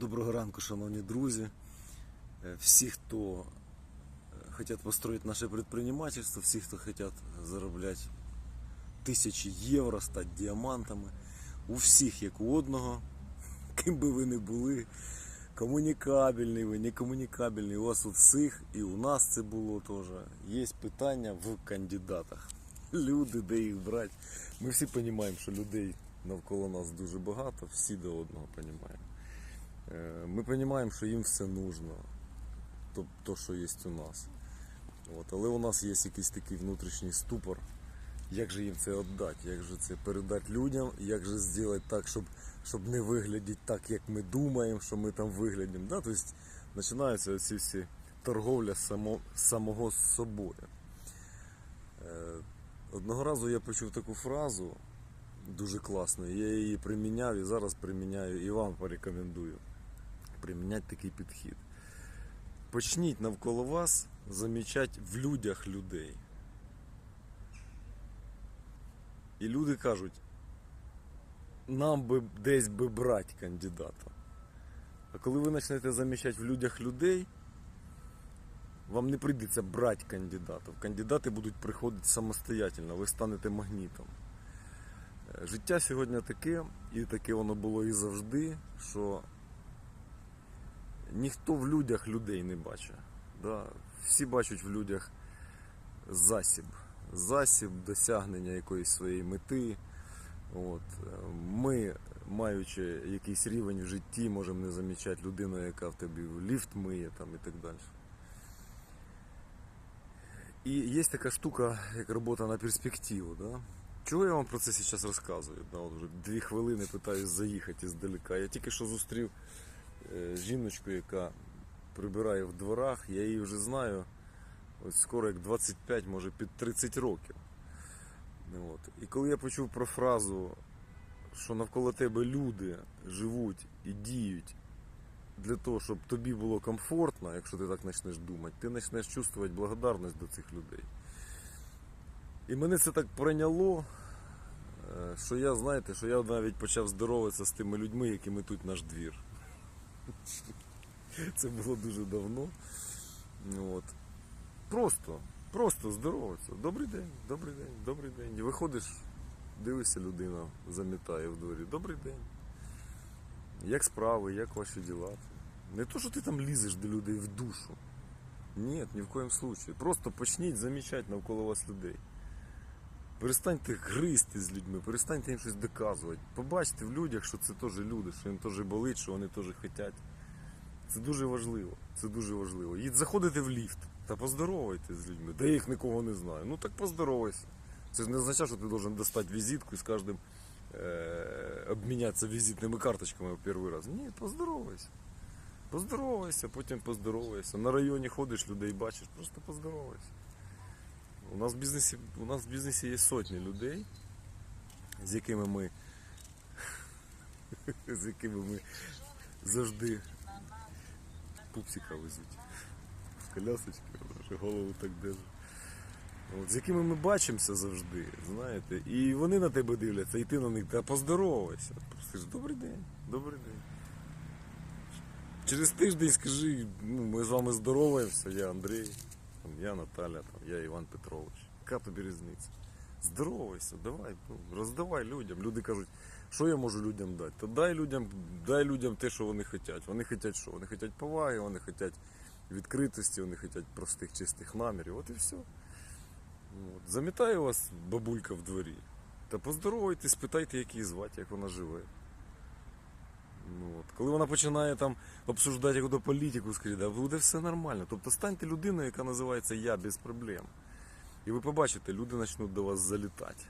Доброго ранку, шановні друзі. Е, Всі, хто е, хотят построить наше предпринимательство, всі, хто хотят заробляти тисячі євро, стати діамантами, у всіх, як у одного, ким би ви не були, комунікабельний ви, некомунікабельний, у вас у всіх, і у нас це було теж. Є питання в кандидатах. Люди, де їх брати. Ми всі розуміємо, що людей навколо нас дуже багато, всі до одного розуміємо. Е, Ми розуміємо, що їм все нужно, то, що є у нас. От, але у нас є якийсь такий внутрішній ступор. Як же їм це віддати, як же це передати людям, як же зробити так, щоб, щоб не виглядати так, як ми думаємо, що ми там виглядимо. Да? Тобто починаються оці всі торговля само, самого з собою. Е, Одного разу я почув таку фразу дуже класно, я її приміняв і зараз приміняю і вам порекомендую приміняти такий підхід. Почніть навколо вас замічати в людях людей. І люди кажуть, нам би десь би брати кандидата. А коли ви почнете замічати в людях людей, вам не прийдеться брати кандидатів. Кандидати будуть приходити самостоятельно, ви станете магнітом. Е, Життя сьогодні таке, і таке воно було і завжди, що ніхто в людях людей не бачить. Да? Всі бачать в людях засіб. Засіб досягнення якоїсь своєї мети. От. Ми, маючи якийсь рівень в житті, можемо не замічати людину, яка в тобі ліфт миє там, і так далі. І є така штука, як робота на перспективу. Да? Чого я вам про це зараз розказую? Да, от вже дві хвилини питаюсь заїхати здалека. Я тільки що зустрів жіночку, яка прибирає в дворах, я її вже знаю. Ось скоро як 25, може під 30 років. Ну, От. І коли я почув про фразу, що навколо тебе люди живуть і діють для того, щоб тобі було комфортно, якщо ти так почнеш думати, ти почнеш чувствувати благодарність до цих людей. І мене це так прийняло, е, що я, знаєте, що я навіть почав здороватися з тими людьми, які метуть наш двір. Це було дуже давно. От. Просто, просто здороватися. Добрий день, добрий день, добрий день. Виходиш, дивишся, людина замітає в дворі. Добрий день. Як справи, як ваші діла? Не то, що ти там лізеш до людей в душу. Ні, ні в коєму случаю. Просто почніть замічати навколо вас людей. Перестаньте гризти з людьми, перестаньте їм щось доказувати. Побачте в людях, що це теж люди, що їм теж болить, що вони теж хочуть. Це дуже важливо. Це дуже важливо. І заходите в ліфт та поздоровайтесь з людьми. Та їх нікого не знаю. Ну так поздоровайся. Це ж не означає, що ти должен достати візитку і з кожним е- обмінятися візитними карточками в перший раз. Ні, поздоровайся. Поздоровайся, потім поздоровайся. На районі ходиш, людей бачиш, просто поздоровайся. У нас в бізнесі, у нас в бізнесі є сотні людей, з якими ми, з якими ми завжди пупсика везуть. Колясочки, голову так держать. От, з якими ми бачимося завжди, знаєте, і вони на тебе дивляться, і ти на них та поздоровайся. Скажи, добрий день, добрий день. Через тиждень скажи, ну, ми з вами здороваємося, я Андрій, там, я Наталя, там, я Іван Петрович. Яка тобі різниця? Здоровайся, давай, ну, роздавай людям. Люди кажуть, що я можу людям дати? То дай людям, дай людям те, що вони хочуть. Вони хочуть що? Вони хочуть поваги, вони хочуть відкритості, вони хочуть простих чистих намірів. От і все. От. Замітає вас бабулька в дворі. Та поздоровайтесь, питайте, як її звати, як вона живе. Ну, от. Коли вона починає там обсуждати якусь політику, скажіть, да буде все нормально. Тобто станьте людиною, яка називається Я без проблем. І ви побачите, люди почнуть до вас залітати.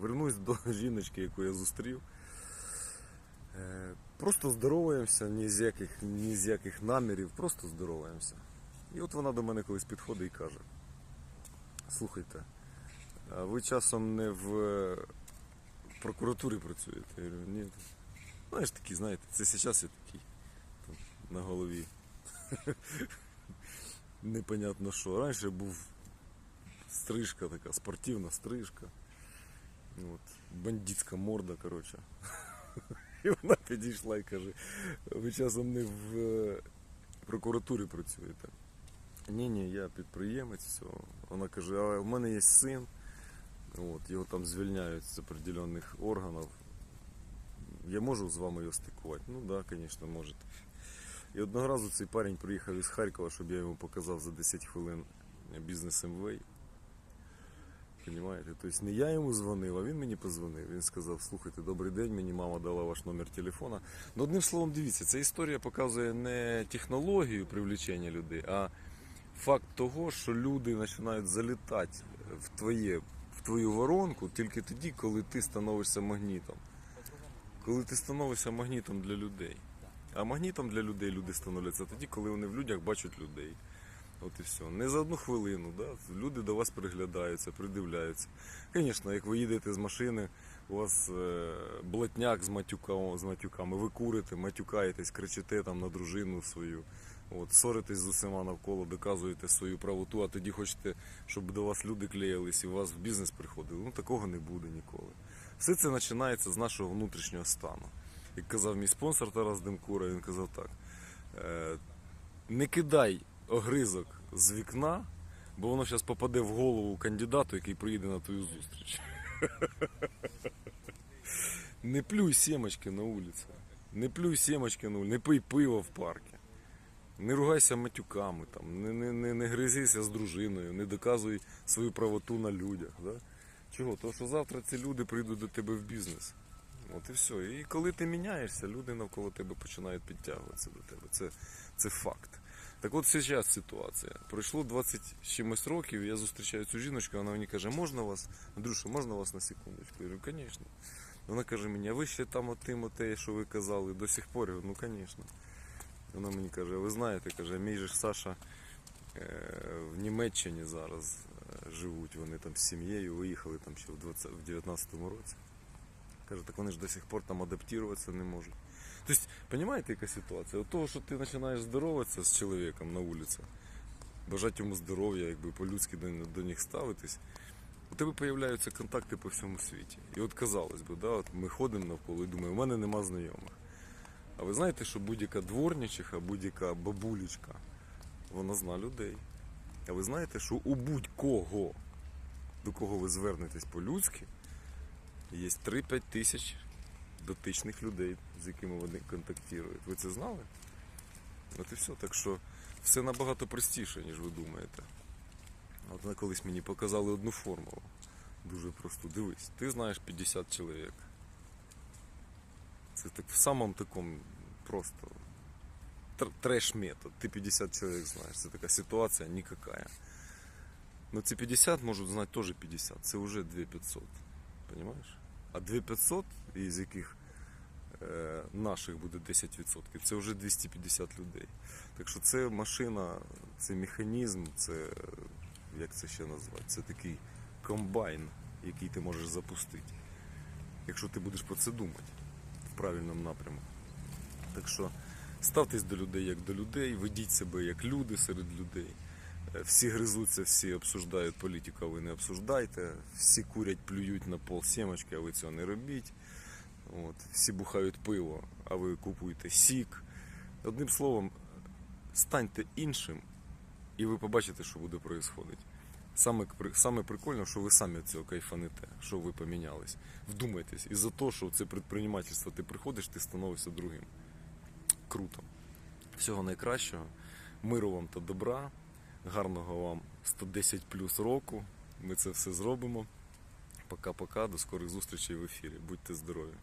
Вернусь до жіночки, яку я зустрів. Е, Просто здороваємося, ні з яких, ні з яких намірів, просто здороваємося. І от вона до мене колись підходить і каже: Слухайте, ви часом не в е, прокуратурі працюєте? Я говорю, ні. Знаєш, такі, знаєте, це зараз я такий там, на голові. Непонятно що. Раніше був стрижка така, спортивна стрижка. От, бандитська морда, коротше. І вона підійшла і каже, ви часом не в е, прокуратурі працюєте. Ні, ні, я підприємець, все. Вона каже, а в мене є син, от, його там звільняють з определених органів. Я можу з вами його стикувати? Ну так, да, звісно, можете. І одного разу цей парень приїхав із Харкова, щоб я йому показав за 10 хвилин бізнес МВ. Понимаєте? Тобто не я йому дзвонив, а він мені позвонив. Він сказав, слухайте, добрий день, мені мама дала ваш номер телефона. Ну, одним словом, дивіться, ця історія показує не технологію привлечення людей, а факт того, що люди починають залітати в, твоє, в твою воронку тільки тоді, коли ти становишся магнітом. Коли ти становишся магнітом для людей. А магнітом для людей люди становляться тоді, коли вони в людях бачать людей. От і все. Не за одну хвилину. Да? Люди до вас приглядаються, придивляються. Звісно, як ви їдете з машини, у вас е, блатняк з, матюками, з матюками, ви курите, матюкаєтесь, кричите там на дружину свою, от, ссоритесь з усіма навколо, доказуєте свою правоту, а тоді хочете, щоб до вас люди клеїлись і у вас в бізнес приходили. Ну такого не буде ніколи. Все це починається з нашого внутрішнього стану. Як казав мій спонсор Тарас Демкура, він казав так. Е, не кидай огризок з вікна, бо воно зараз попаде в голову кандидату, який приїде на твою зустріч. Не плюй сімочки на вулиці. Не плюй сімочки на вулиці, не пий пиво в парку. Не ругайся матюками, там, не, не, не, не гризися з дружиною, не доказуй свою правоту на людях. Да? Чого? Тому що завтра ці люди прийдуть до тебе в бізнес. От і все. І коли ти міняєшся, люди навколо тебе починають підтягуватися до тебе. Це, це факт. Так от зараз ситуація. Пройшло 20 чимось років, я зустрічаю цю жіночку, вона мені каже, можна вас, Андрюша, можна вас на секундочку? Я говорю, звісно. Вона каже мені, а ви ще там отим, оте, що ви казали, до сих пор? Я говорю, ну звісно. Вона мені каже, ви знаєте, каже, мій же Саша е, в Німеччині зараз живуть, вони там з сім'єю виїхали там ще в 20, в 19-му році. Каже, так вони ж до сих пор там адаптуватися не можуть. Тобто, розумієте, яка ситуація? От того, що ти починаєш здороватися з чоловіком на вулиці, бажати йому здоров'я, якби по-людськи до, до них ставитись, у тебе з'являються контакти по всьому світі. І от казалось би, да, от ми ходимо навколо і думаємо, у мене нема знайомих. А ви знаєте, що будь-яка дворничиха, будь-яка бабулечка, вона зна людей. А ви знаєте, що у будь-кого, до кого ви звернетесь по-людськи, є 3-5 тисяч дотичних людей, з якими вони контактують. Ви це знали? От і все. Так що все набагато простіше, ніж ви думаєте. От колись мені показали одну формулу. Дуже просту. Дивись, ти знаєш 50 чоловік. Це так в самому такому просто тр- треш-метод. Ти 50 чоловік знаєш. Це така ситуація никакая. Но ці 50 можуть знати теж 50. Це вже 2500. Понимаєш? А 2500, із яких е, наших буде 10%, це вже 250 людей. Так що це машина, це механізм, це як це ще назвати? Це такий комбайн, який ти можеш запустити. Якщо ти будеш про це думати в правильному напрямку. Так що ставтесь до людей як до людей, ведіть себе як люди серед людей. Е, Всі гризуться, всі обсуждають політику, а ви не обсуждайте. Всі курять, плюють на пол сімочки, а ви цього не робіть. От. Всі бухають пиво, а ви купуєте сік. Одним словом, станьте іншим, і ви побачите, що буде происходити. Саме, саме прикольно, що ви самі цього кайфанете, що ви помінялись. Вдумайтесь, і за те, що це предпринимательство ти приходиш, ти становишся другим. Круто. Всього найкращого, миру вам та добра, гарного вам 110 плюс року. Ми це все зробимо. Пока-пока, до скорих зустрічей в ефірі. Будьте здорові!